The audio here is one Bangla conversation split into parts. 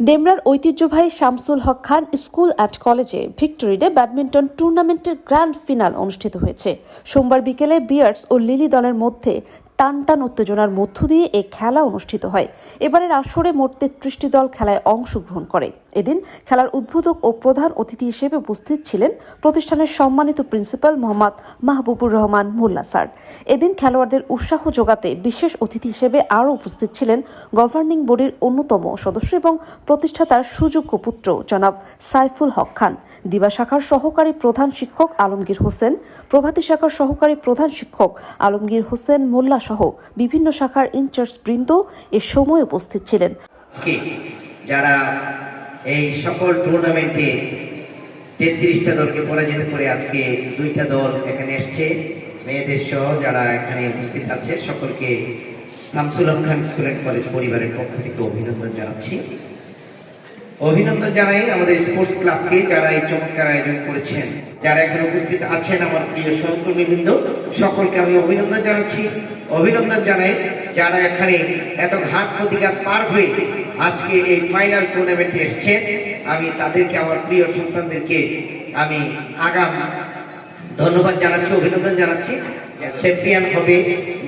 ডেমরার ঐতিহ্যবাহী শামসুল হক খান স্কুল অ্যান্ড কলেজে ভিক্টোরিডে ব্যাডমিন্টন টুর্নামেন্টের গ্র্যান্ড ফিনাল অনুষ্ঠিত হয়েছে। সোমবার বিকেলে বিয়ার্স ও লিলি দলের মধ্যে টান টান উত্তেজনার মধ্য দিয়ে এ খেলা অনুষ্ঠিত হয়। এবারের আসরে মোট তেত্রিশটি দল খেলায় অংশগ্রহণ করে। এদিন খেলার উদ্বোধক ও প্রধান অতিথি হিসেবে উপস্থিত ছিলেন প্রতিষ্ঠানের সম্মানিত প্রিন্সিপাল মোহাম্মদ মাহবুবুর রহমান মোল্লা স্যার। এদিন খেলোয়াড়দের উৎসাহ যোগাতে বিশেষ অতিথি হিসেবে আরও উপস্থিত ছিলেন গভর্নিং বডির অন্যতম সদস্য এবং প্রতিষ্ঠাতার সুযোগ্য পুত্র জনাব সাইফুল হক খান, দিবা শাখার সহকারী প্রধান শিক্ষক আলমগীর হোসেন, প্রভাতী শাখার সহকারী প্রধান শিক্ষক আলমগীর হোসেন মোল্লা সহ বিভিন্ন শাখার ইনচার্জ বৃন্দ এ সময় উপস্থিত ছিলেন। যারা এই সকল টুর্নামেন্টে তেত্রিশটা দলকে পরাজিত করে আজকে দুইটা দল এখানে এসছে। মেয়েদের সহ যারা এখানে উপস্থিত আছে, সকলকে Shamsul Khan school and college পরিবারের পক্ষ থেকে অভিনন্দন জানাচ্ছি। অভিনন্দন জানাই আমাদের স্পোর্টস ক্লাবকে যারা এই চমৎকার আয়োজন করেছেন, যারা এখানে উপস্থিত আছেন আমার প্রিয় সহকর্মীবৃন্দ, সকলকে আমি অভিনন্দন জানাচ্ছি। অভিনন্দন জানাই যারা এখানে এত ঘাত প্রতিঘাত পার হয়ে আজকে এই ফাইনাল টুর্নামেন্টে এসছেন। আমি তাদেরকে, আমার প্রিয় সন্তানদেরকে আমি আগাম ধন্যবাদ জানাচ্ছি, অভিনন্দন জানাচ্ছি। চ্যাম্পিয়ন হবে,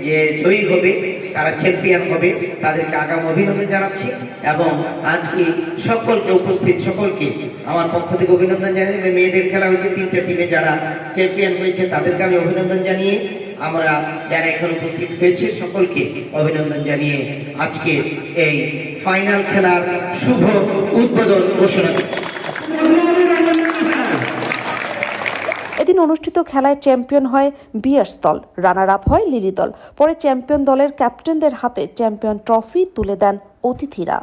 যে জয়ী হবে তারা চ্যাম্পিয়ন হবে, তাদেরকে আগাম অভিনন্দন জানাচ্ছি এবং আজকে সকলকে উপস্থিত, সকলকে আমার পক্ষ থেকে অভিনন্দন জানাই মেয়েদের খেলা হয়েছে, তিনটা টিমে যারা চ্যাম্পিয়ন হয়েছে, তাদেরকে আমি অভিনন্দন জানিয়ে আমরা যারা এখন উপস্থিত হয়েছে, সকলকে অভিনন্দন জানিয়ে আজকে এই ফাইনাল খেলার শুভ উদ্বোধন ঘোষণা করছি। অনুষ্ঠিত খেলায় চ্যাম্পিয়ন হয় বিয়ার্স দল রানার আপ হয় লিলি দল। পরে চ্যাম্পিয়ন দলের ক্যাপ্টেনদের হাতে চ্যাম্পিয়ন ট্রফি তুলে দেন অতিথিরা।